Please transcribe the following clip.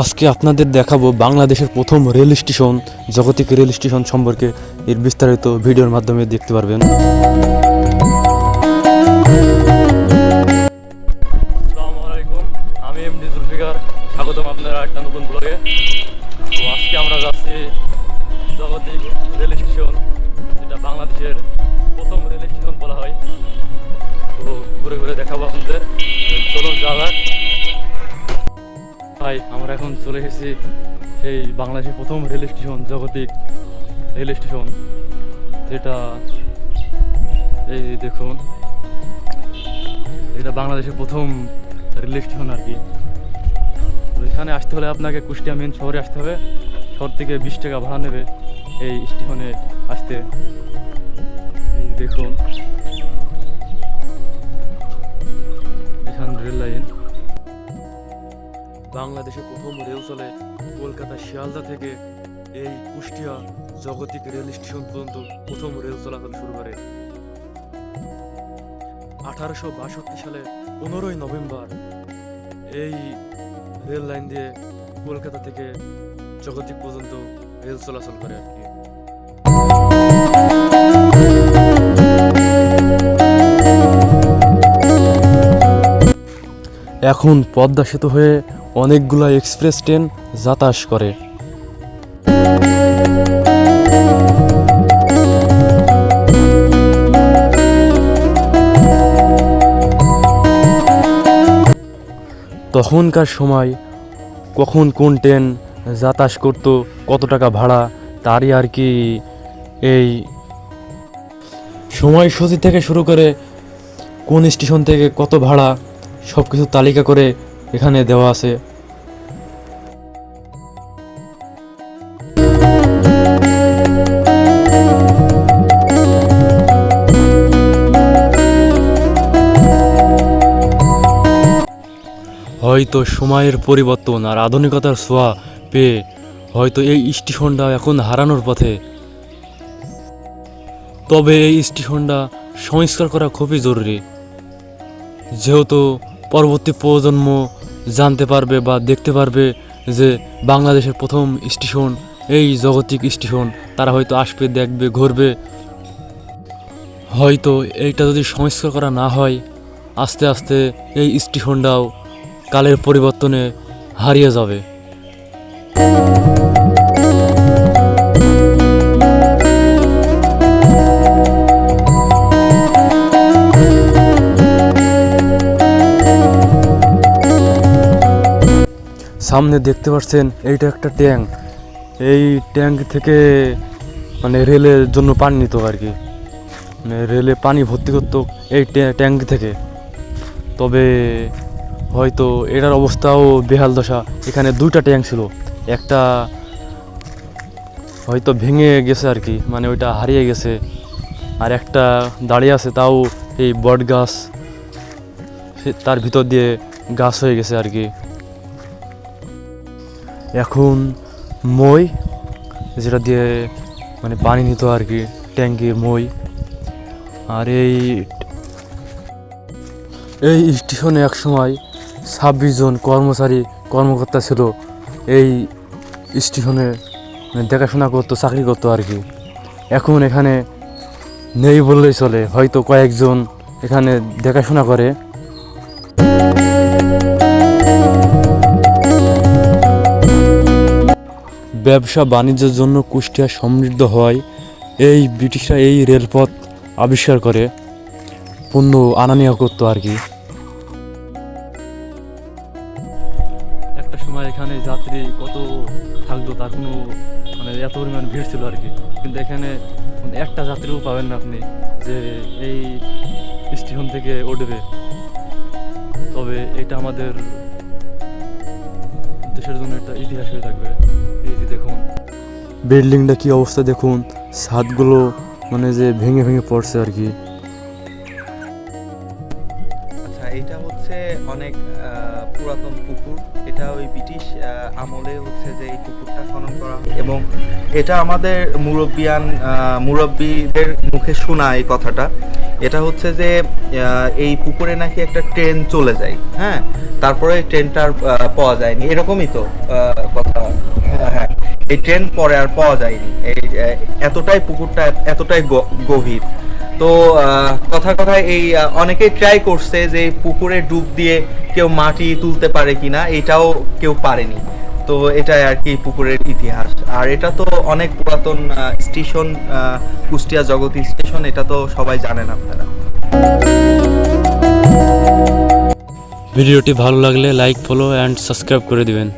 আজকে আপনাদের দেখাবো বাংলাদেশের প্রথম rail station, Jagatik rail station সম্পর্কে এর বিস্তারিত ভিডিওর মাধ্যমে দেখতে পারবেন। আমি স্বাগতম একটা নতুন তো আজকে আমরা যাচ্ছি জগতিক রেল স্টেশন, যেটা বাংলাদেশের প্রথম রেল স্টেশন বলা হয়। তো ঘুরে ঘুরে দেখাবো আপনাদের। চলুন যাওয়া ভাই, আমরা এখন চলে এসেছি সেই বাংলাদেশের প্রথম রেল স্টেশন, জগতিক রেল স্টেশন, যেটা এই দেখুন, এটা বাংলাদেশের প্রথম রেল স্টেশন আর কি। এখানে আসতে হলে আপনাকে কুষ্টিয়া মেন শহরে আসতে হবে। শহর থেকে বিশ টাকা ভাড়া নেবে এই স্টেশনে আসতে। বাংলাদেশে প্রথম রেল চলে কলকাতা শিয়ালদা থেকে। এই কুষ্টিয়া জগতিক রেল স্টেশন পর্যন্ত প্রথম রেল চলাচল শুরু করে। আঠারোশো বাষট্টি সালে পনেরোই নভেম্বর এই রেল লাইন দিয়ে কলকাতা থেকে জগতিক পর্যন্ত রেল চলাচল করে আর কি। এখন পদ্মা সেতু হয়ে অনেকগুলো এক্সপ্রেস ট্রেন যাতায়াত করে। তখনকার সময় কখন কোন ট্রেন যাতায়াত করতো, কত টাকা ভাড়া, তারই আর কি এই সময়সূচি থেকে শুরু করে কোন স্টেশন থেকে কত ভাড়া সব কিছু তালিকা করে এখানে দেওয়া আছে। হয়তো সময়ের পরিবর্তন আর আধুনিকতার ছোঁয়া পেয়ে হয়তো এই স্টেশনটা এখন হারানোর পথে। তবে এই স্টেশনটা সংস্কার করা খুবই জরুরি। যেহেতু পরবর্তী প্রজন্ম জানতে পারবে বা দেখতে পারবে যে বাংলাদেশের প্রথম স্টেশন, এই জগতিক স্টেশন, তারা হয়তো আসবে, দেখবে, ঘুরবে। হয়তো এইটা যদি সংস্কার করা না হয়, আস্তে আস্তে এই স্টেশনটাও কালের পরিবর্তনে হারিয়ে যাবে। সামনে দেখতে পাচ্ছেন, এইটা একটা ট্যাঙ্ক। এই ট্যাঙ্ক থেকে মানে রেলের জন্য পানি নিত আর কি মানে রেলে পানি ভর্তি করতো এই ট্যাঙ্ক থেকে। তবে হয়তো এটার অবস্থাও বেহাল দশা। এখানে দুইটা ট্যাঙ্ক ছিল। একটা হয়তো ভেঙে গেছে আর কি মানে ওইটা হারিয়ে গেছে। আর একটা দাঁড়িয়ে আছে, তাও এই বট গাছ তার ভিতর দিয়ে গাছ হয়ে গেছে আর কি এখন মই, যেটা দিয়ে মানে পানি নিত আর কি ট্যাঙ্কির মই, আর এই এই স্টেশনে এক সময় ছাব্বিশ জন কর্মচারী, কর্মকর্তা ছিল। এই স্টেশনে মানে দেখাশোনা করতো, চাকরি করতো আর কি। এখন এখানে নেই বললেই চলে। হয়তো কয়েকজন এখানে দেখাশোনা করে। ব্যবসা বাণিজ্যের জন্য কুষ্টিয়া সমৃদ্ধ হওয়ায় এই ব্রিটিশরা এই রেলপথ আবিষ্কার করে। পণ্য আনা করতো আর কি। একটা সময় এখানে যাত্রী কত থাকতো, তার কোনো মানে এত পরিমাণ ভিড় ছিল আর কি। কিন্তু এখানে একটা যাত্রীও পাবেন না আপনি যে এই স্টেশন থেকে উঠবে। তবে এটা আমাদের দেশের জন্য একটা ইতিহাস হয়ে থাকবে। এই যে দেখুন। বিল্ডিংটা কি অবস্থা দেখুন। ছাদগুলো মানে যে ভেঙে ভেঙে পড়ছে আর কি। এটা হচ্ছে অনেক পুরাতন পুকুর। এটা ওই ব্রিটিশ আমলে হচ্ছে যে এই পুকুরটা খনন করা এবং এটা আমাদের মুরব্বিয়ান মুরব্বিদের মুখে শোনা এই কথাটা। এটা হচ্ছে যে এই পুকুরে নাকি একটা ট্রেন চলে যায় হ্যাঁ? তারপরে ট্রেনটা আর পাওয়া যায়নি। এরকমই তো কথা। হ্যাঁ, হ্যাঁ। এই ট্রেন পরে আর পাওয়া যায়নি। এই এতটাই পুকুরটা এতটাই গভীর। তো কথা কথায় এই অনেকেই ট্রাই করছে যে পুকুরে ডুব দিয়ে কেউ মাটি তুলতে পারে কিনা, এটাও কেউ পারেনি। তো এটাই আর কি পুকুরের ইতিহাস। আর এটা তো অনেক পুরাতন স্টেশন কুষ্টিয়া জগতী স্টেশন এটা তো সবাই জানেন আপনারা। ভিডিওটি ভালো লাগলে লাইক ফলো অ্যান্ড সাবস্ক্রাইব করে দিবেন।